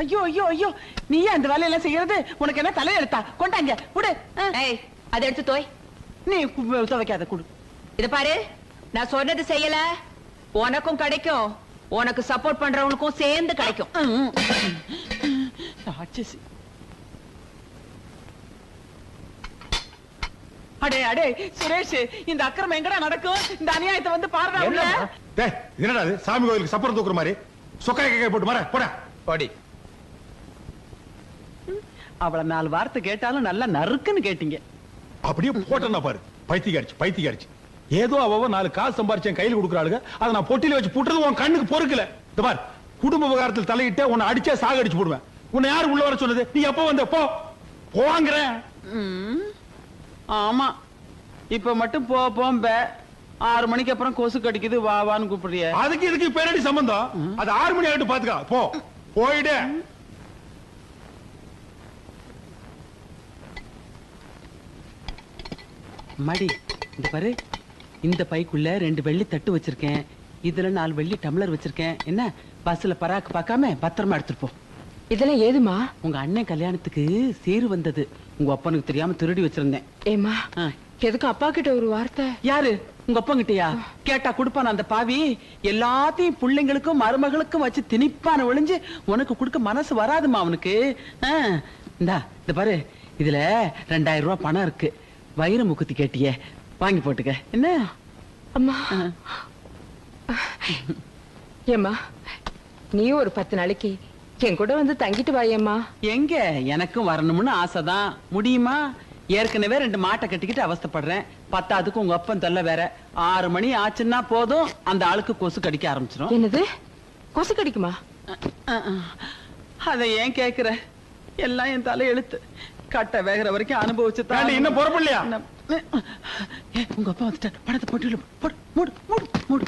ஐயோ ஐயோ ஐயோ. நீ ஏன் அந்த வேலையெல்லாம் செய்யறது? உனக்கு என்ன தலையெழுத்தா? கொண்டாங்க விடு. ஆ, ஏய் அதை எடுத்து தோய். நீ துவைக்காத குடு. இத பாரு நான் சொன்னது செய்யல. உனக்கும் கிடைக்கும். உனக்கு சப்போர்ட் பண்றவனுக்கும் சேர்ந்து கிடைக்கும். ராட்சசி. அடே அடே சுரேஷ் இந்த அக்கிரமம் எங்கடா நடக்கும்? இந்த அநியாயத்தை வந்து பாருடா உள்ள. டேய் இது என்னடா இது? சாமி கோயிலுக்கு சப்பரம் தூக்குற மாதிரி. சொக்காய் கேக்க போட்டு மர போடா. பாடி. அவள நாலு வார்த்தை கேட்டாலும் நல்லா நறுக்குன்னு கேட்டீங்க. அப்படியே போட்டேன்னா பாரு. பைத்தியக்காரிச்சு பைத்தியக்காரிச்சு. ஏதோ அவ நாலு காசு சம்பாரிச்சு என் கையில கொடுக்குறாளுங்க அதை நான் பொட்டில வச்சு புட்டுறது உன் கண்ணுக்கு பொறுக்கல. இந்த பார் குடும்ப விவகாரத்தில் தலையிட்டு உன்னை அடிச்சே சாக அடிச்சு போடுவேன். உன்னை யாரு உள்ள வர சொன்னது? நீ எப்ப வந்த? போ. போங்கிறேன். ஆமா. இப்ப மட்டும் போ போம்ப. ஆறு மணிக்கு அப்புறம் கொசு கடிக்குது வா வான்னு கூப்பிடுறிய. அதுக்கு இதுக்கு பேரடி சம்பந்தம்? அது ஆறு மணி ஆகிட்டு பாத்துக்கா. போ. போயிடு. மடி இந்த பாரு. இந்த பைக்குள்ள ரெண்டு வெள்ளி தட்டு வச்சிருக்கேன். இதுல நாலு வெள்ளி டம்ளர் வச்சிருக்கேன். என்ன? பஸ்ல பராக்கு பார்க்காம பத்திரமா எடுத்துட்டு போ. இதெல்லாம் ஏதுமா? உங்க அண்ணன் கல்யாணத்துக்கு சீரு வந்தது. உங்க அப்பனுக்கு தெரியாம திருடி வச்சிருந்தேன். ஏமா. எதுக்கு அப்பா கிட்ட ஒரு வார்த்தை? யாரு? உங்க அப்பங்கிட்டயா? கேட்டா குடுப்பான் அந்த பாவி? எல்லாத்தையும் பிள்ளைங்களுக்கும் மருமகளுக்கும் வச்சு திணிப்பான ஒளிஞ்சு உனக்கு கொடுக்க மனசு வராதுமா அவனுக்கு? இந்தா இந்த பாரு. இதுல ரெண்டாயிரம் ரூபாய் பணம் இருக்கு. வயிறு முக்குத்தி கேட்டியே. வாங்கி போட்டுக்க. என்ன? அம்மா. ஏம்மா நீ ஒரு பத்து நாளைக்கு என் கூட வந்து தங்கிட்டு வாயேம்மா. எங்க? எனக்கும் வரணும்னு ஆசைதான். முடியுமா? ஏற்கனவே ரெண்டு மாட்டை கட்டிக்கிட்டு அவஸ்தைப்படுறேன். பத்தாதுக்கு உங்க அப்பன் தொல்லை வேற. ஆறு மணி ஆச்சுன்னா போதும். அந்த ஆளுக்கு கொசு கடிக்க ஆரம்பிச்சிடும் என்னது? கொசு கடிக்குமா? அதை ஏன் கேக்குற? எல்லாம் என் தலை எழுத்து கட்ட வேகிற வரைக்கும் அனுபவிச்சு தான் இன்னும் புறப்படலையா? ஏ, உங்க அப்பா வந்துட்டார். படத்தை போட்டு. போடு மூடு மூடு மூடு.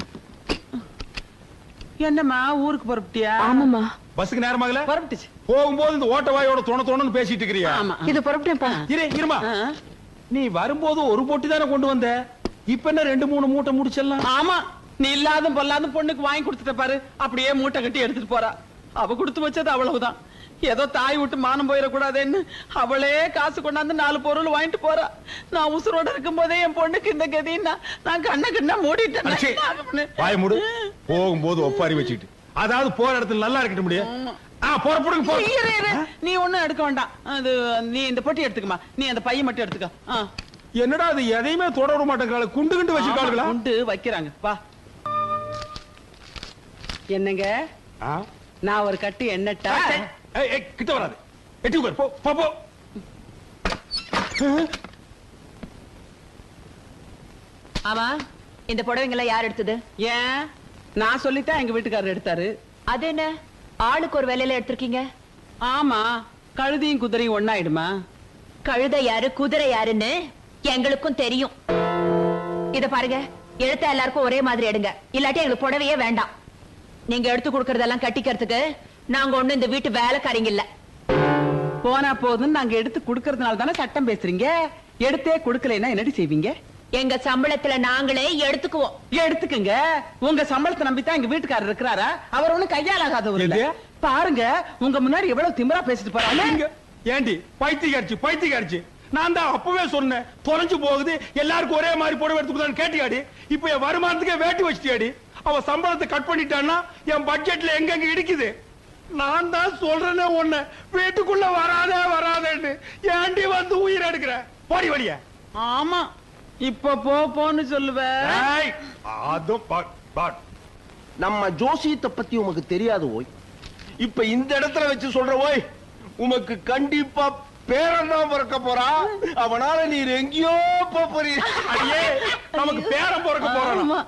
என்னம்மா ஊருக்கு புறப்பட்டியா? ஆமாம்மா. பஸ்ஸுக்கு நேரமாகல புறப்பட்டுச்சு. போகும்போது இந்த ஓட்ட வாயோட தொண தொணன்னு பேசிட்டு இருக்கிறியா? ஆமா. இது புறப்பட்டேன்ப்பா. இரு இருமா. நீ வரும்போது ஒரு பொட்டி தானே கொண்டு வந்த? இப்ப என்ன ரெண்டு மூணு மூட்டை முடிச்சிடலாம் ஆமா. நீ இல்லாத பொல்லாத பொண்ணுக்கு வாங்கி கொடுத்துட்ட பாரு. அப்படியே மூட்டை கட்டி எடுத்துட்டு போறா. அவ கொடுத்து வச்சது அவ்வளவுதான். ஏதோ தாய் விட்டு மானம் போயிடக்கூடாதுன்னு அவளே காசு கொண்டாந்து நாலு பொருள் வாங்கிட்டு போறா. நான் உசுரோட இருக்கும் போதே என் பொண்ணுக்கு இந்த கதின்னா நான் கண்ண கண்ணா மூடிட்டேன். வாய மூடு. போகும்போது ஒப்பாரி வச்சுக்கிட்டு. அதாவது போற இடத்துல நல்லா இருக்கட்டும் முடியும். நீ ஒண்ணும் எடுக்க வேண்டாம். அது நீ இந்த பொட்டி எடுத்துக்கமா நீ அந்த பைய மட்டும் எடுத்துக்க. என்னடா அது எதையுமே தொட விட குண்டு குண்டு வச்சிருக்காளுங்களா ஆமா, உண்டு வைக்கிறாங்க. வா. என்னங்க? நான் ஒரு கட்டு எண்ணட்டா ஏய், கிட்ட வராது. எட்டி உட்கார். போ போ போ. ஆமா இந்த புடவைங்களை யார் எடுத்தது? ஏன்? நான் சொல்லித்தான் எங்க வீட்டுக்காரர் எடுத்தாரு. அது என்ன? ஆளுக்கு ஒரு வேலையில எடுத்திருக்கீங்க? ஆமா கழுதியும் குதிரையும் ஒண்ணாயிடுமா? கழுத யாரு குதிரை யாருன்னு எங்களுக்கும் தெரியும். இத பாருங்க எழுத்த எல்லாருக்கும் ஒரே மாதிரி எடுங்க. இல்லாட்டி எங்களுக்கு புடவையே வேண்டாம். நீங்க எடுத்து கொடுக்கறதெல்லாம் கட்டிக்கிறதுக்கு நாங்க ஒண்ணு இந்த வீட்டு வேலைக்காரிங்க இல்ல. போனா போதும் நாங்க எடுத்து குடுக்கறதுனால தானே சட்டம் பேசுறீங்க? எடுத்தே குடுக்கலைன்னா என்னடி செய்வீங்க? எங்க சம்பளத்துல நாங்களே எடுத்துக்குவோம். எடுத்துக்கங்க. உங்க சம்பளத்தை நம்பித்தான் எங்க வீட்டுக்காரர் இருக்கிறாரா? அவர் ஒண்ணும் கையால் ஆகாதவர் இல்ல? பாருங்க உங்க முன்னாடி எவ்வளவு திமிரா பேசிட்டு போறாங்க ஏண்டி? பைத்தியக்காரிச்சு பைத்தியக்காரிச்சு. நான் தான் அப்பவே சொன்னேன். தொலைஞ்சு போகுது. எல்லாருக்கும் ஒரே மாதிரி புடவை எடுத்துக்கிட்டான்னு கேட்டியாடி? இப்ப என் வருமானத்துக்கே வேட்டி வச்சிட்டியாடி? அவ சம்பளத்தை கட் பண்ணிட்டான்னா என் பட்ஜெட்ல எங்கெங்க இடிக்குது? நான் தான் சொல்றேனே ஒண்ணு வீட்டுக்குள்ள வராதே வராதேன்னு. ஏண்டி வந்து உயிர் எடுக்கிற? போடி வழிய ஆமா. இப்ப போ போன்னு சொல்லுவ. அதுவும் நம்ம ஜோசியத்தை பத்தி உமக்கு தெரியாது ஓய். இப்ப இந்த இடத்துல வச்சு சொல்ற ஓய் உமக்கு கண்டிப்பா பேரன் தான் பிறக்க போறா. அவனால நீர் எங்கேயோ அடியே நமக்கு பேரன் பிறக்க போறான்?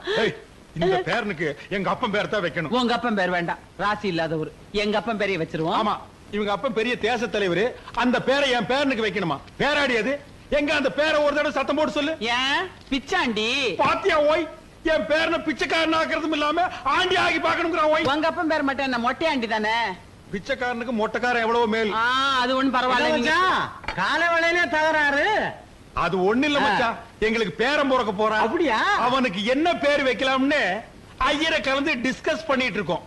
இந்த பேரனுக்கு எங்க அப்பன் பேர் தான் வைக்கணும். உங்க அப்பன் பேர் வேண்டாம். ராசி இல்லாதவர். எங்க அப்பன் பேரைய வச்சிருவோம். ஆமா இவங்க அப்பன் பெரிய தேச தலைவர். அந்த பேரை என் பேரனுக்கு வைக்கணுமா? பேராடி அது. எங்க அந்த பேரை ஒரு தடவை சத்தம் போட்டு சொல்லு. ஏன்? பிச்சாண்டி. பாத்தியா ஓய்? என் பேரனை பிச்சைக்காரன் ஆக்குறதும் இல்லாம ஆண்டி ஆகி பாக்கணுங்கிற ஓய். உங்க அப்பன் பேர் மட்டும் என்ன மொட்டையாண்டி தானே? பிச்சைக்காரனுக்கு மொட்டைக்காரன் எவ்வளவு மேல். ஆ அது ஒண்ணும் பரவாயில்ல காலை வேளையிலே தகராறு. அது ஒண்ணு இல்ல மச்சான். எங்களுக்கு பேரன் பிறக்க போறான் அப்படியா? அவனுக்கு என்ன பேர் வைக்கலாம்னு ஐயரை கலந்து டிஸ்கஸ் பண்ணிட்டு இருக்கோம்.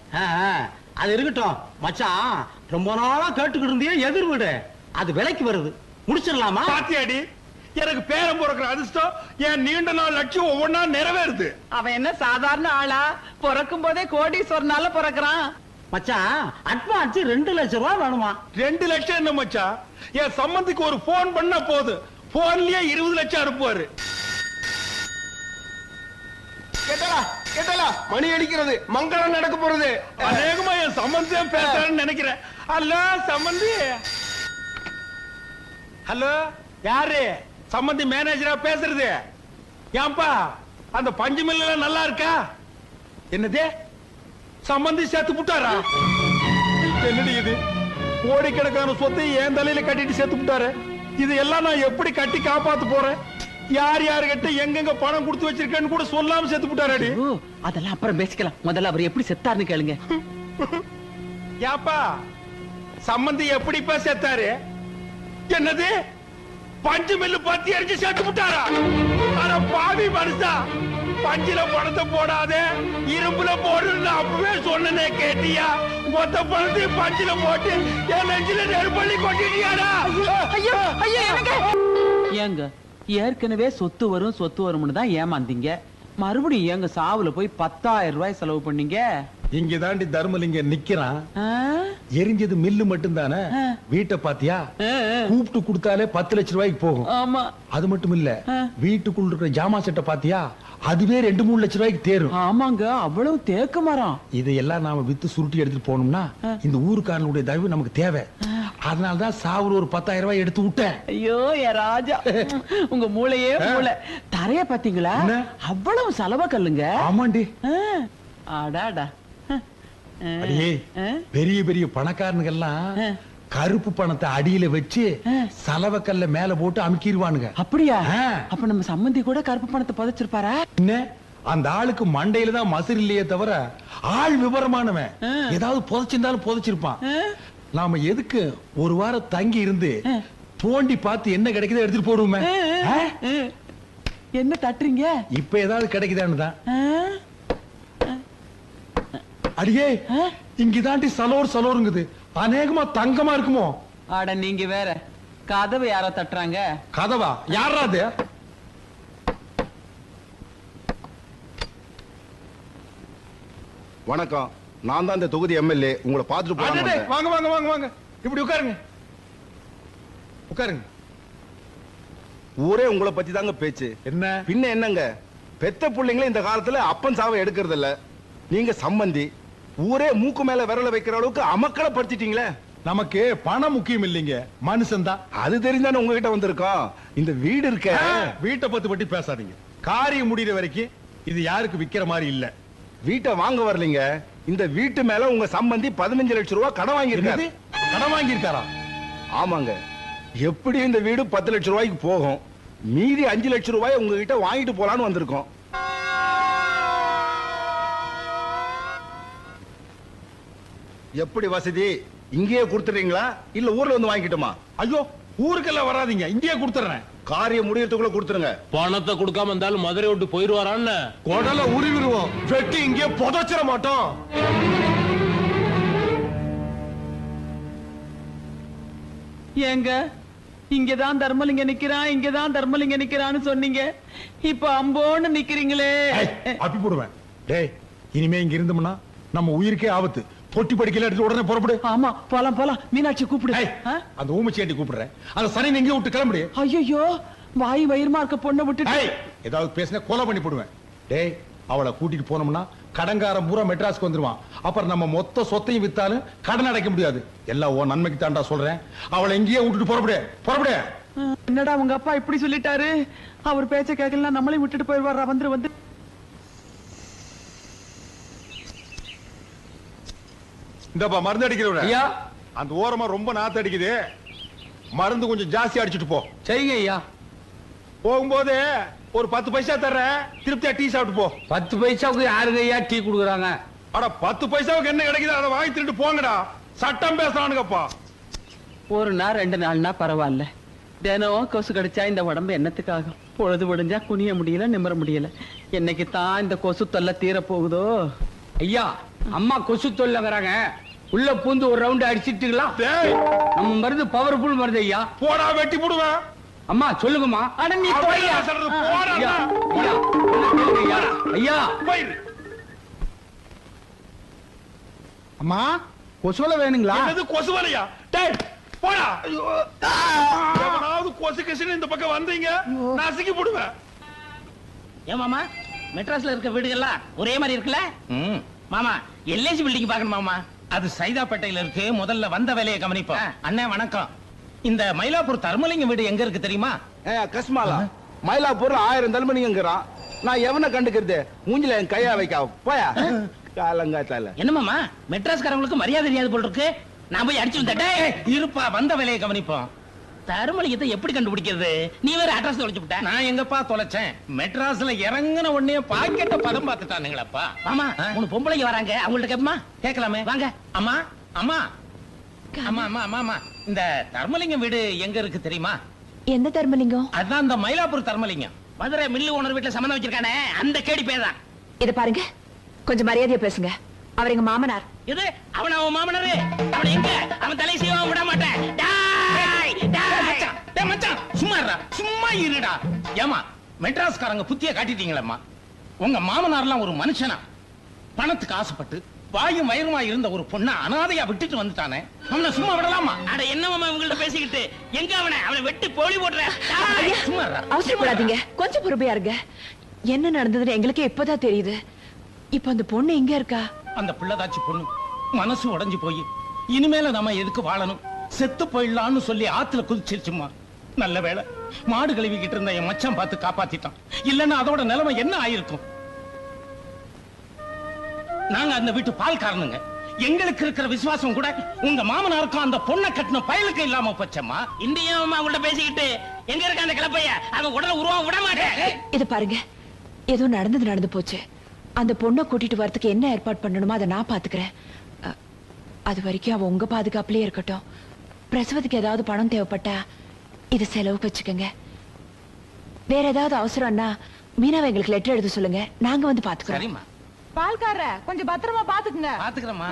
அது இருக்கட்டும். மச்சான் ரொம்ப நாளா கேட்டுக்கிட்டு இருந்தியே எதிர் வீடு. அது விலைக்கு வருது. முடிச்சிடலாமா? பாத்தியாடி எனக்கு பேரம் பிறக்கிற அதிர்ஷ்டம் என் நீண்ட நாள் லட்சியம் ஒவ்வொன்னா நிறைவேறுது. அவன் என்ன சாதாரண ஆளா? பிறக்கும் போதே கோடீஸ்வரனால பிறக்கிறான். மச்சான் அட்வான்ஸ் ரெண்டு லட்சம் ரூபாய் வேணுமா? ரெண்டு லட்சம் என்ன மச்சான்? என் சம்பந்திக்கு ஒரு போன் பண்ண போதும் போன்லயே இருபது லட்சம் அனுப்புவாரு. கேட்டலா கேட்டலா மணி அடிக்கிறது. மங்களம் நடக்க போறது. அநேகமா என் சம்பந்தியே பேசுறேன்னு நினைக்கிறேன். ஹலோ சம்பந்தி. ஹலோ யாரு? சம்பந்தி மேனேஜரா பேசுறது. ஏன்பா அந்த பஞ்சு மில்ல நல்லா இருக்கா? என்னது? சம்பந்தி சேர்த்து புட்டாரா? என்னடி இது? கோடிக்கணக்கான சொத்தை என் தலையில கட்டிட்டு சேர்த்து புட்டாரு. இது எல்லாம் நான் எப்படி கட்டி காப்பாத்து போறேன்? யார் யாருகிட்ட எங்கெங்க பணம் கொடுத்து வச்சிருக்கேன்னு கூட சொல்லாம சேர்த்து புட்டாராடி. ஓ அதெல்லாம் அப்புறம் பேசிக்கலாம். முதல்ல அவர் எப்படி செத்தாருன்னு கேளுங்க. ஏப்பா சம்பந்தி எப்படிப்பா செத்தாரு? என்னது? பஞ்சு மில்லு பத்தி அடிச்சு செத்து விட்டாரா பாவி மனுஷா. பஞ்சில பணத்தை போடாதே இரும்புல போடுன்னு அப்பவே சொன்னனே கேட்டியா? மொத்த பணத்தையும் பஞ்சில போட்டு என் நெஞ்சில நெருப்பள்ளி கொட்டிட்டியாடா? ஐயோ ஐயோ ஏங்க ஏற்கனவே சொத்து வரும் சொத்து வரும்னு தான் ஏமாந்தீங்க. மறுபடியும் ஏங்க சாவுல போய் பத்தாயிரம் ரூபாய் செலவு பண்ணீங்க? இங்க தாண்டி தர்மலிங்க நிக்கிறான்? எரிஞ்சது மில்லு மட்டும் தானே ஆ. வீட்டை பாத்தியா. கூப்பிட்டு கொடுத்தாலே பத்து லட்சம் ரூபாய்க்கு போகும். ஆமா. அது மட்டும் இல்ல. வீட்டுக்குள்ள இருக்கிற ஜாமா செட்டை பாத்தியா அதுவே ரெண்டு மூணு லட்சம் ரூபாய்க்கு தேரும். ஆமாங்க அவ்வளவு தேக்கு மரம். இதையெல்லாம் நாம வித்து சுருட்டி எடுத்துட்டு போனோம்னா இந்த ஊருக்காரனுடைய தயவு நமக்கு தேவை. அதனாலதான் சாவுல ஒரு பத்தாயிரம் ரூபாய் எடுத்து விட்டேன். ஐயோ ராஜா. உங்க மூளையே மூளை. தரைய பாத்தீங்களா? அவ்வளவு செலவ கல்லுங்க. ஆமாண்டி. ஆ, அடாடா. ஆ, அடியே பெரிய பெரிய பணக்காரனுங்கெல்லாம் ஆ. கருப்பு பணத்தை அடியில வச்சு. சலவக்கல்ல மேல போட்டு அமுக்கிடுவானுங்க அப்படியா. அப்ப நம்ம சம்மந்தி கூட கருப்பு பணத்தை புதைச்சிருப்பாரா என்ன அந்த ஆளுக்கு மண்டையில தான் மசுர் இல்லையே தவிர ஆள் விவரமானவன். ஏதாவது புதைச்சிருந்தாலும் புதைச்சிருப்பான்? நாம எதுக்கு ஒரு வாரம் தங்கி இருந்து தோண்டி பார்த்து என்ன கிடைக்குதோ எடுத்துட்டு போடுவோமே. என்ன தட்டுறீங்க இப்ப ஏதாவது கிடைக்குதான்னு தான்? அடியே? இங்கதாண்டி சலோர் சலோருங்குது. அநேகமா தங்கமா இருக்குமோ? அட நீங்க வேற. கதவு யாரோ தட்டுறாங்க. கதவா? யாரா அது? வணக்கம். நான் தான் இந்த தொகுதி எம்எல்ஏ. உங்களை பார்த்துட்டு வந்தேன். வாங்க வாங்க வாங்க வாங்க. இப்படி உட்காருங்க. உட்காருங்க. ஊரே உங்களை பத்தி தாங்க பேச்சு. என்ன? பின்ன என்னங்க? பெத்த பிள்ளைங்களே இந்த காலத்துல அப்பன் சாவை எடுக்கிறது இல்ல நீங்க சம்பந்தி. ஊரே மூக்கு மேல விரல வைக்கிற அளவுக்கு அமக்களை படுத்திட்டீங்களே நமக்கு பணம் முக்கியம் இல்லைங்க. மனுஷன் தான். அது தெரிஞ்சானே உங்ககிட்ட வந்திருக்கோம் இந்த வீடு இருக்க. வீட்டை பத்தி பத்தி பேசாதீங்க. காரியம் முடியிற வரைக்கும் இது யாருக்கு விக்கிற மாதிரி இல்ல. வீட்டை வாங்க வரலீங்க. இந்த வீட்டு மேல உங்க சம்பந்தி பதினஞ்சு லட்சம் ரூபாய் கடன் வாங்கியிருக்காரு. கடன் வாங்கியிருக்காரா? ஆமாங்க. எப்படி இந்த வீடு பத்து லட்சம் ரூபாய்க்கு போகும். மீதி அஞ்சு லட்சம் ரூபாய் உங்ககிட்ட வாங்கிட்டு போலான்னு வந்திருக்கோம். எப்படி வசதி? இங்கேயே கொடுத்துறீங்களா இல்ல ஊர்ல வந்து வாங்கிட்டுமா ஐயோ ஊருக்கெல்லாம் வராதீங்க. இங்கேயே கொடுத்துறேன் காரியம் முடியறதுக்குள்ள கொடுத்துருங்க பணத்தை கொடுக்காம இருந்தாலும் மதுரை விட்டு போயிருவாரான்னு குடல உருவிடுவோம். வெட்டி இங்கே புதைச்சிட மாட்டோம். ஏங்க இங்கதான் தர்மலிங்க நிக்கிறான் இங்கதான் தர்மலிங்க நிக்கிறான்னு சொன்னீங்க. இப்ப அம்போன்னு நிக்கிறீங்களே. அப்பி போடுவேன் டேய் இனிமே இங்க இருந்தோம்னா நம்ம உயிருக்கே ஆபத்து. பொட்டி படிக்கல எடுத்து உடனே புறப்படு. ஆமா போலாம் போலாம். மீனாட்சி கூப்பிடு. அந்த ஊமச்சியாண்டி கூப்பிடுறேன். அந்த சனி எங்கேயும் விட்டு கிளம்புடு. ஐயோ வாய் வயிறுமா இருக்க பொண்ணை ஏய், ஏதாவது பேசினா கொலை பண்ணி போடுவேன். டேய் அவளை கூட்டிட்டு போனோம்னா கடங்காரன் பூரா மெட்ராஸ்க்கு வந்துருவான். அப்புறம் நம்ம மொத்த சொத்தையும் வித்தாலும் கடன் அடைக்க முடியாது. எல்லாம் உன் நன்மைக்கு தாண்டா சொல்றேன். அவளை எங்கேயே விட்டுட்டு புறப்படு புறப்படு. என்னடா உங்க அப்பா இப்படி சொல்லிட்டாரு? அவர் பேச்ச கேட்கலாம் நம்மளையும் விட்டுட்டு போயிடுவாரா? வந்துரு வந்து இந்தப்பா மருந்து அடிக்கிறவர ஐயா. அந்த ஓரமா ரொம்ப நாத்து அடிக்குது. மருந்து கொஞ்சம் ஜாஸ்தி அடிச்சிட்டு போ. செய்யுங்க ஐயா. போகும்போது ஒரு பத்து பைசா தர்றேன். திருப்தியா டீ சாப்பிட்டு போ. பத்து பைசாவுக்கு யாருங்க ஐயா டீ கொடுக்குறாங்க? அட பத்து பைசாவுக்கு என்ன கிடைக்குது அதை வாங்கி திருட்டு போங்கடா. சட்டம் பேசுறானுங்கப்பா. ஒரு நாள் ரெண்டு நாள்னா பரவாயில்ல. தினம் கொசு கடிச்சா இந்த உடம்பு என்னத்துக்காகும்? பொழுது விடிஞ்சா குனிய முடியல நிமிர முடியல. என்னைக்கு தான் இந்த கொசு தொல்லை தீர போகுதோ ஐயா அம்மா கொசு தொல்லங்கிறாங்க உள்ள பூந்து ஒரு ரவுண்ட் அடிச்சிட்டுங்களா? டேய்! நம்ம மருந்து பவர்ஃபுல் மருந்து ஐயா. போடா வெட்டி போடுவேன். அம்மா சொல்லுங்கம்மா. அட நீ போய்யா. சொல்றது, போடா ஐயா ஐயா அம்மா கொசுவலை வேணுங்களா? என்னது கொசு வலையா டேய் போடா. எவனாவது கொசு கசுன்னு இந்த பக்கம் வந்தீங்க நசுக்கி போடுவேன். ஏன் மாமா மெட்ராஸ்ல இருக்க வீடுகள்லாம் ஒரே மாதிரி இருக்குல்ல? மாமா எல்ஐசி பில்டிங் பார்க்கணும் மாமா அது சைதாப்பேட்டையில இருக்கு முதல்ல வந்த வேலையை கவனிப்போம். அண்ணே வணக்கம். இந்த மயிலாப்பூர் தர்மலிங்கம் வீடு எங்க இருக்கு தெரியுமா? கஸ்மாலா. மயிலாப்பூர் ஆயிரம் தலைமணிங்கிறான் நான் எவனை கண்டுக்கிறது? மூஞ்சில என் கையா வைக்க போயா? காலங்காத்தால. என்ன மாமா மெட்ராஸ்காரங்களுக்கு மரியாதை தெரியாது போல் இருக்கு. நான் போய் அடிச்சு இருப்பா வந்த வேலையை கவனிப்போம். தருமலிங்கத்தை எப்படி கண்டுபிடிக்கிறது? நீ வேற அட்ரஸ் தொலைச்சு விட்ட. நான் எங்கப்பா தொலைச்சேன்? மெட்ராஸ்ல இறங்கின உடனே பாக்கெட்ட பதம் பார்த்துட்டானுங்களப்பா மாமா மூணு பொம்பளைங்க வராங்க. அவங்கள்ட்ட கேப்பமா? கேட்கலாமே. வாங்க. அம்மா அம்மா. அம்மா அம்மா அம்மா அம்மா. இந்த தர்மலிங்கம் வீடு எங்க இருக்கு தெரியுமா? எந்த தர்மலிங்கம்? அதான் இந்த மயிலாப்பூர் தர்மலிங்கம். மதுரை மில்லு ஓனர் வீட்டுல சம்மந்தம் வச்சிருக்கானே அந்த கேடி பேதான் இத பாருங்க. கொஞ்சம் மரியாதையா பேசுங்க. அவர் எங்க மாமனார். இது அவன் அவன் மாமனாரு? அவன் எங்க? அவன் தலை செய்வான் விட மாட்டேன். டேய், மச்சான் சும்மா இருடா சும்மா இருடா. ஏமா மெட்ராஸ்காரங்க புத்திய காட்டிட்டீங்களம்மா. உங்க மாமனார்லாம் ஒரு மனுஷனா. பணத்துக்கு ஆசைப்பட்டு வாயும் வயிறுமா இருந்த ஒரு பொண்ண அனாதையா விட்டுட்டு வந்துட்டானே. அவனை சும்மா விடலாமா? அட என்ன மாமா இவங்கள்ட்ட பேசிக்கிட்டு? எங்க அவனை? அவனை வெட்டி போலி போடுற. டேய், சும்மா. அவசரப்படாதீங்க. கொஞ்சம் பொறுமையா இருங்க. என்ன நடந்ததுன்னு எங்களுக்கே இப்பதான் தெரியுது. இப்ப அந்த பொண்ணு எங்க இருக்கா? அந்த பிள்ளைதாச்சி பொண்ணு. மனசு உடைஞ்சு போய். இனிமேல நம்ம எதுக்கு வாழணும்? செத்து போயிடலாம்னு சொல்லி ஆத்துல குதிச்சிருச்சுமா நல்ல வேளை. மாடு கழுவிக்கிட்டு இருந்த என் மச்சான் பார்த்து காப்பாத்திட்டான். இல்லன்னா அதோட நிலைமை என்ன ஆயிருக்கும்? நாங்க அந்த வீட்டு பால்காரனுங்க. எங்களுக்கு இருக்கிற விசுவாசம் கூட உங்க மாமனாருக்கும் அந்த பொண்ணை கட்டின பயலுக்கு இல்லாம போச்சம்மா. இந்தியா அவங்கள்ட்ட பேசிக்கிட்டு எங்க இருக்க அந்த கிளப்பைய? அவன் உடனே உருவம் விட மாட்டேன். இது பாருங்க. ஏதோ நடந்தது நடந்து போச்சு. அந்த பொண்ணை கூட்டிட்டு வரதுக்கு என்ன ஏற்பாடு பண்ணணுமோ அதை நான் பாத்துக்கிறேன். அது வரைக்கும் அவ உங்க பாதுகாப்புலயே இருக்கட்டும். பிரசவத்துக்கு ஏதாவது பணம் தேவைப்பட்டா இது செலவுக்கு வச்சுக்கோங்க. வேற ஏதாவது அவசரம்னா மீனாவை எங்களுக்கு லெட்டர் எழுத சொல்லுங்க. நாங்க வந்து பாத்துக்கிறோம். பால்கார கொஞ்சம் பத்திரமா பாத்துக்குங்க. பாத்துக்கிறேம்மா.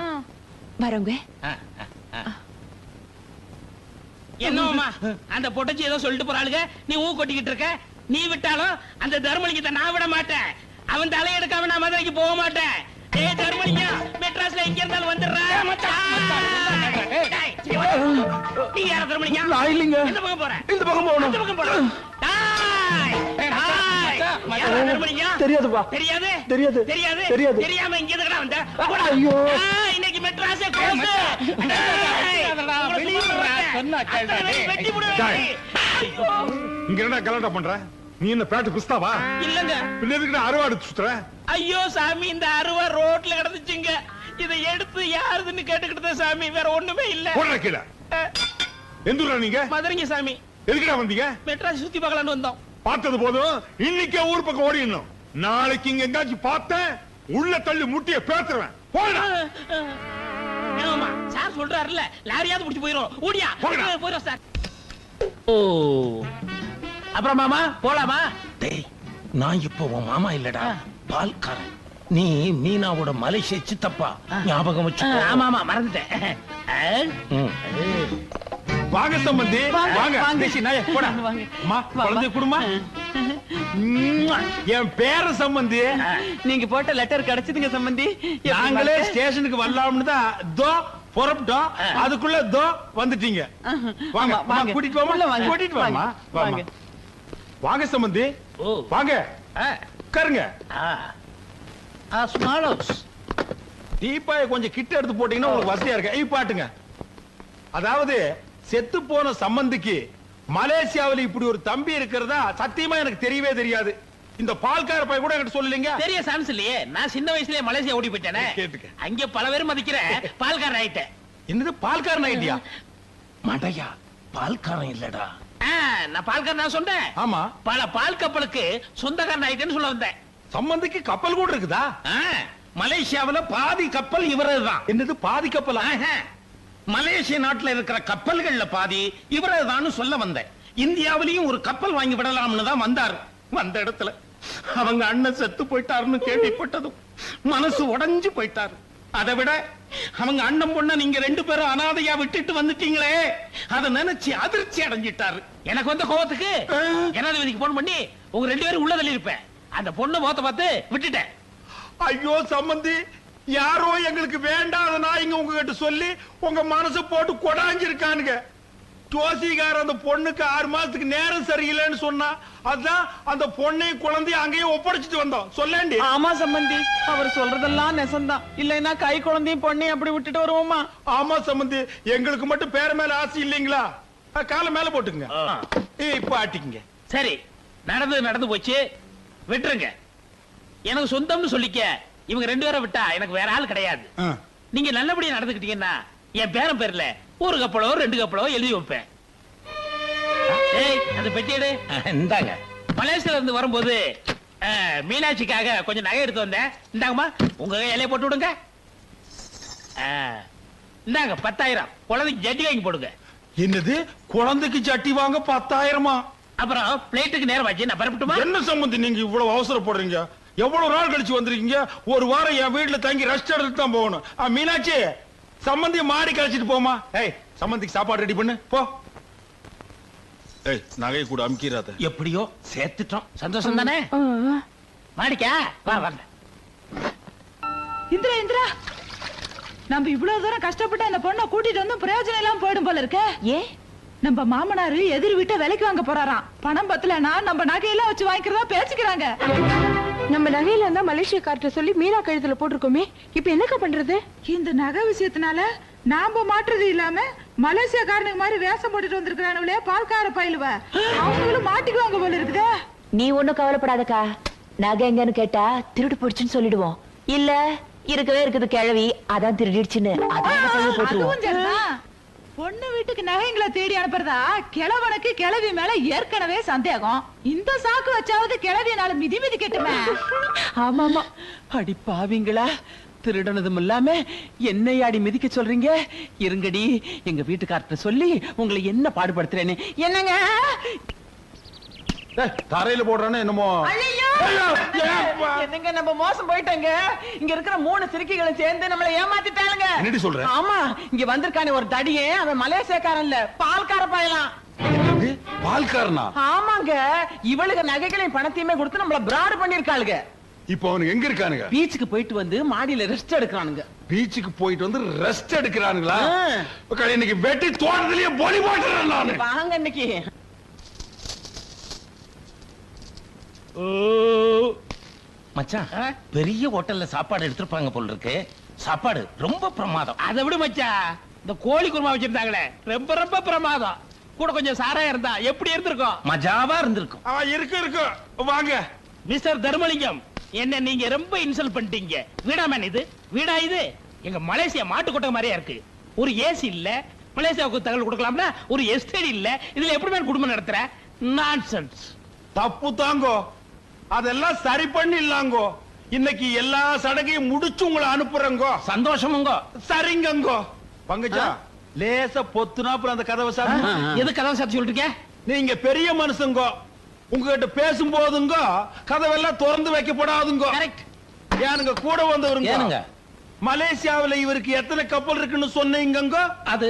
வரவங்க. என்னம்மா அந்த பொட்டச்சி ஏதோ சொல்லிட்டு போறாளுங்க. நீ ஊ கொட்டிக்கிட்டு இருக்க. நீ விட்டாலும் அந்த தர்மலிங்கத்தை நான் விட மாட்டேன். அவன் தலை எடுக்காம நான் மதுரைக்கு போக மாட்டேன். ஏய் தர்மலிங்கம் மெட்ராஸ்ல எங்க இருந்தாலும் வந்துடுறேன் நீ யார தர்மலிங்கம் நான் இல்லைங்க. எந்த பக்கம் போற இந்த பக்கம் போகணும். இந்த பக்கம் போற டேய், டேய், யாரா தர்மலிங்கம்? தெரியாதுப்பா. தெரியாது தெரியாது. தெரியாது தெரியாது. தெரியாம இங்க எதுக்குடா வந்த போடா. ஐயோ. டேய், இன்னைக்கு மெட்ராஸே close. டேய், உங்களை சும்மா விட மாட்டேன். அத்தனை பேரையும் வெட்டி போடுவேன். இங்க என்ன கலாட்டா பண்ற நீ என்ன பேட்டு பிஸ்தாவா இல்லங்க பின்ன எதுக்கு அறுவாடு சுத்துற ஐயோ சாமி இந்த அருவா ரோட்ல கிடந்துச்சுங்க இதை எடுத்து யாருதுன்னு கேட்டுக்கிட்டு சாமி வேற ஒண்ணுமே இல்ல. போடுற கீழே. எந்தூரா நீங்க? மதுரைங்க சாமி. எதுக்குடா வந்தீங்க? மெட்ராஸ் சுத்தி பார்க்கலாம்னு வந்தோம். பார்த்தது போதும். இன்னைக்கே ஊர் பக்கம் ஓடிடணும். நாளைக்கு இங்க எங்காச்சும் பார்த்தேன். உள்ள தள்ளி முட்டிய பேத்துருவேன் போடா சார் சொல்றாருல்ல லாரியாவது பிடிச்சு போயிரும். ஓடியா. போயிரும் சார் ஓ. அப்புறம் மாமா போலாமா? டேய் நான் இப்போ உன் மாமா இல்லடா. பால்காரன். நீ மீனாவோட மலேசிய சித்தப்பா. ஞாபகம் வச்சு ஆமா ஆமா மறந்துட்டேன். வாங்க சம்பந்தி. வாங்க, குழந்தை. குடுமா? என் பேர சம்பந்தி. நீங்க போட்ட லெட்டர் கிடைச்சதுங்க சம்பந்தி. நாங்களே? ஸ்டேஷனுக்கு வரலாம்னு தான் தோ புறப்பட்டோம். அதுக்குள்ள தோ வந்துட்டீங்க. வாங்க வாங்க. கூட்டிட்டு வாமா. கூட்டிட்டு வாமா வாங்க. வாங்க. சம்பந்தி. ஓ. வாங்க. உட்காருங்க. ஸ்மால் ஹவுஸ் டீப்பாய கொஞ்சம் கிட்ட எடுத்து போட்டீங்கன்னா உங்களுக்கு வசதியா இருக்கு. ஐ பாட்டுங்க. அதாவது செத்து போன சம்பந்திக்கு மலேசியாவுல இப்படி ஒரு தம்பி இருக்கிறதா சத்தியமா எனக்கு தெரியவே தெரியாது. இந்த பால்கார பைய கூட என்கிட்ட சொல்லலீங்க. பெரிய சான்ஸ் இல்லையே. நான் சின்ன வயசுலயே மலேசியா ஓடி போயிட்டேனே. அங்க பல பேர் மதிக்கிற பால்காரன் ஆயிட்டேன். என்னது பால்காரன் ஐடியா மடையா பால்காரன் இல்லடா. நான் பால்காரன் நான் சொன்னேன். ஆமா. பல பால் கப்பலுக்கு சொந்தக்காரன் ஆயிட்டேன்னு சொல்ல வந்தேன். சம்பந்திக்கு கப்பல் கூட இருக்குதா? ஆ, மலேசியாவுல பாதி கப்பல் இவரதுதான். என்னது பாதி கப்பலா? ஆஹா. மலேசிய நாட்டுல இருக்கிற கப்பல்கள்ல பாதி இவரதுதான் சொல்ல வந்தேன். இந்தியாவிலையும் ஒரு கப்பல் வாங்கி விடலாம்னு தான் வந்தாரு. வந்த இடத்துல அவங்க அண்ணன் செத்து போயிட்டாருன்னு கேள்விப்பட்டதும் மனசு உடைஞ்சு போயிட்டாரு. அதை விட அவங்க அண்ணன் பொண்ண நீங்க ரெண்டு பேரும் அனாதையா விட்டுட்டு வந்துட்டீங்களே அத நினைச்சு அதிர்ச்சி அடைஞ்சிட்டாரு. எனக்கு வந்த கோவத்துக்கு ஜனாதிபதிக்கு போன் பண்ணி உங்க ரெண்டு பேரும் உள்ள தள்ளி இருப்பேன் அந்த பொண்ணு முகத்தை பார்த்து விட்டுட்டேன். ஐயோ சம்பந்தி யாரோ எங்களுக்கு வேண்டாத நாய்ங்க உங்ககிட்ட சொல்லி உங்க மனசை போட்டு கொடாஞ்சிருக்கானுங்க. ஜோசிகார் அந்த பொண்ணுக்கு ஆறு மாசத்துக்கு நேரம் சரியில்லைன்னு சொன்னா அதான் அந்த பொண்ணையும் குழந்தையும் அங்கேயே ஒப்படைச்சிட்டு வந்தோம். சொல்லேண்டி. ஆமா சம்பந்தி. அவர் சொல்றதெல்லாம் நெசந்தான். இல்லைன்னா கை குழந்தையும் பொண்ணையும் அப்படி விட்டுட்டு வருவோமா? ஆமா சம்பந்தி. எங்களுக்கு மட்டும் பேர மேல ஆசை இல்லைங்களா? காலை மேல போட்டுங்க ஏய், இப்ப ஆட்டிக்கங்க. சரி நடந்தது நடந்து போச்சு. விட்டுருங்க. எனக்கு சொந்தம்னு சொல்லிக்க இவங்க ரெண்டு பேரை விட்டா எனக்கு வேற ஆள் கிடையாது. நீங்க நல்லபடியா நடந்துக்கிட்டீங்கன்னா என் பேரன் பேர்ல ஒரு கப்பலோ ரெண்டு கப்பலோ எழுதி வைப்பேன். ஏய் அந்த பெட்டி எடு. இந்தாங்க. மலேசியால இருந்து வரும்போது மீனாட்சிக்காக கொஞ்சம் நகை எடுத்து வந்தேன். இந்தாங்கம்மா உங்க இலைய போட்டு விடுங்க. இந்தாங்க பத்தாயிரம். குழந்தைக்கு ஜட்டி வாங்கி போடுங்க. என்னது? குழந்தைக்கு சட்டி வாங்க பத்தாயிரமா? அப்புறம் பிளேட்டுக்கு நேரம் ஆச்சு நான் பரப்பட்டுமா என்ன சம்பந்தி நீங்க இவ்வளவு அவசரப்படுறீங்க? எவ்வளவு நாள் கழிச்சு வந்திருக்கீங்க? ஒரு வாரம் என் வீட்டுல தங்கி ரெஸ்ட் எடுத்து தான் போகணும். ஆ, மீனாட்சி சம்பந்திய மாடி கழிச்சிட்டு போமா ஏய் சம்பந்திக்கு சாப்பாடு ரெடி பண்ணு. போ. ஏய் நகை கூட அமுக்கிறாத எப்படியோ சேர்த்துட்டோம். சந்தோஷம் தானே? மாடிக்கா வா வாங்க இந்திரா இந்திரா. நம்ம இவ்வளவு தூரம் கஷ்டப்பட்டு அந்த பொண்ணை கூட்டிட்டு வந்து பிரயோஜனம் இல்லாம போயிடும் போல இருக்க. ஏன்? நம்ம மாமனாரு எதிர் வீட்டை விலைக்கு வாங்க போறாராம். பணம் பத்தலனா நம்ம நகையெல்லாம் வச்சு வாங்கிக்கிறதா பேசிக்கிறாங்க. நம்ம நகையில இருந்தா மலேசியக்கார்ட்ட சொல்லி மீனா கழுத்துல போட்டிருக்கோமே இப்ப என்னக்கா பண்றது? இந்த நகை விஷயத்தினால நாம மாட்டுறது இல்லாம மலேசியாக்காரனுக்கு மாதிரி வேஷம் போட்டுட்டு வந்திருக்கிறானுங்களே பால்கார பயிலுவ. அவங்களும் மாட்டிக்குவாங்க போல இருக்குதே. நீ ஒண்ணும் கவலைப்படாதக்கா. நகை எங்கன்னு கேட்டா திருடு போடுச்சுன்னு சொல்லிடுவோம். இல்ல இருக்கவே இருக்குது கிழவி அதான் திருடிடுச்சுன்னு. அதான் போட்டுருவோம். பொண்ணு வீட்டுக்கு நகைங்களை தேடி அனுப்புறதா? கிழவனுக்கு கிழவி மேல ஏற்கனவே சந்தேகம். இந்த சாக்கு வச்சாவது கிழவியனால மிதி மிதி கெட்டுமே. ஆமா ஆமா அடி பாவிங்களா. திருடனதும் இல்லாம என்னையாடி மிதிக்க சொல்றீங்க? இருங்கடி எங்க வீட்டுக்கார்ட்ட சொல்லி உங்களை என்ன பாடுபடுத்துறேன்னு. என்னங்க? தரையில போடுறானே என்னமோ? என்னங்க நம்ம மோசம் போயிட்டோங்க? இங்க இருக்கிற மூணு சிறுக்கிகளும் சேர்ந்து நம்மள ஏமாத்திட்டாளுங்க. என்னடி சொல்ற? ஆமா இங்க வந்திருக்கானே ஒரு தடியே அவன் மலேசியக்காரன் இல்ல பால்கார பாயலாம்? பால்காரனா? ஆமாங்க இவளுக்கு நகைகளையும் பணத்தையுமே கொடுத்து நம்மள பிராடு பண்ணிருக்காளுங்க இப்போ அவனுக்கு எங்க இருக்கானுங்க? பீச்சுக்கு போயிட்டு வந்து மாடியில ரெஸ்ட் எடுக்கிறானுங்க. பீச்சுக்கு போயிட்டு வந்து ரெஸ்ட் எடுக்கிறானுங்களா? இன்னைக்கு வெட்டி தோட்டத்திலேயே பொலி போட்டுறேன் நானு. வாங்க இன்னைக்கு. மச்சான் பெரிய ஹோட்டல்ல சாப்பாடு எடுத்திருப்பாங்க போல இருக்கு சாப்பாடு ரொம்ப பிரமாதம். அதை விடு மச்சான் இந்த கோழி குருமா வச்சிருந்தாங்களே. ரொம்ப ரொம்ப பிரமாதம். கூட கொஞ்சம் சாராயம் இருந்தா எப்படி இருந்திருக்கும்? மஜாவா இருந்திருக்கும். இருக்கு இருக்கு. வாங்க. மிஸ்டர் தர்மலிங்கம் என்ன நீங்க ரொம்ப இன்சல்ட் பண்ணிட்டீங்க. வீடா மேன் இது? வீடா இது? எங்க மலேசியா மாட்டு கொட்டை மாதிரியா இருக்கு. ஒரு ஏசி இல்ல. மலேசியாவுக்கு தகவல் கொடுக்கலாம்னா ஒரு எஸ்டேட் இல்ல. இதுல எப்படி மேன் குடும்பம் நடத்துற? நான்சென்ஸ் தப்பு தாங்கோ. அதெல்லாம் சரி பண்ணி இல்லாங்கோ இன்னைக்கு எல்லா சடங்கையும் முடிச்சு உங்களை அனுப்புறேங்கோ. சந்தோஷமுங்க. சரிங்கங்கோ. பங்கஜா லேசா பொத்துனாப்புல அந்த கதவை சார் எது கதவை சாத்தி சொல்லிட்டு நீங்க பெரிய மனுஷங்கோ. உங்ககிட்ட பேசும் போதுங்க கதவெல்லாம் திறந்து வைக்கப்படாதுங்க. கரெக்ட் ஏனுங்க கூட வந்தவருங்க? மலேசியாவுல இவருக்கு எத்தனை கப்பல் இருக்குன்னு சொன்னீங்கங்க? அது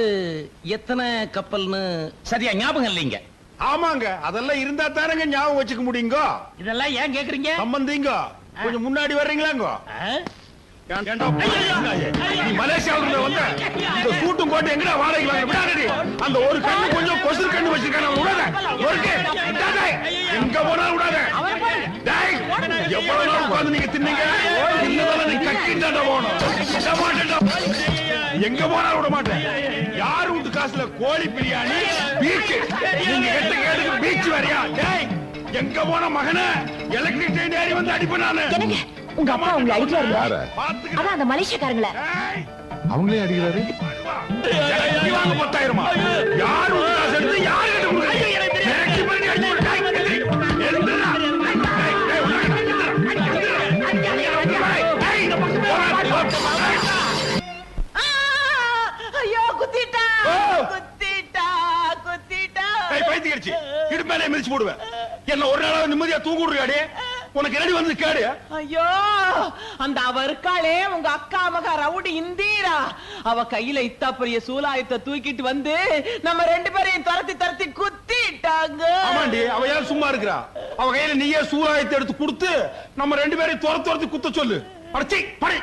எத்தனை கப்பல்னு சரியா ஞாபகம் இல்லைங்க. ஆமாங்க அதெல்லாம் இருந்தா தானங்க ஞாபகம் வச்சுக்க முடியுங்க? இதெல்லாம் ஏன் கேக்குறீங்க? சம்பந்திங்க கொஞ்சம் முன்னாடி வர்றீங்களாங்க? மலேசியாவுல வந்த? இந்த சூட்டும் கோட்டை எங்கடா வாடகைக்கு வாங்க? விடாதடி. அந்த ஒரு கண்ணு கொஞ்சம் கொசு கண்ணு வச்சிருக்கான விடாத. எங்க போனாலும் விடாத. எவ்வளவு நாள் உட்கார்ந்து நீங்க தின்னீங்க? தின்னதால நீ போகணும். மாட்டேன்டா எங்க போனாலும் விட மாட்டேன். யார் வீட்டு காசுல கோழி பிரியாணி பீச் நீங்க எட்ட கேடுக்கு பீச் வரியா டேய் எங்க போன மகனே? எலக்ட்ரிக் ட்ரெயின் ஏறி வந்து அடிப்பேன் நானு. உங்க அப்பா உங்களை அடிக்கிறாருல பாத்துக்க அதான் அந்த மலேசியக்காரங்கள. அவங்களே அடிக்கிறாரு? வாங்க பத்தாயிரமா? யார் காசு எடுத்து யார் மிதிச்சு போடுவேன். என்ன ஒரு நாளாவது நிம்மதியா தூங்க விடுறியாடி உனக்கு ரெடி வந்து கேடு? ஐயோ அந்த அவ இருக்காளே உங்க அக்கா மகா ரவுடி இந்தீரா. அவ கையில இத்தா பெரிய சூலாயத்தை தூக்கிட்டு வந்து நம்ம ரெண்டு பேரையும் துரத்தி துரத்தி குத்திட்டாங்க. ஆமாண்டி அவ ஏன் சும்மா இருக்கிறா? அவ கையில நீயே சூறாயத்தை எடுத்து கொடுத்து நம்ம ரெண்டு பேரையும் துரத்து துரத்தி குத்த சொல்லு. அடச்சி படை.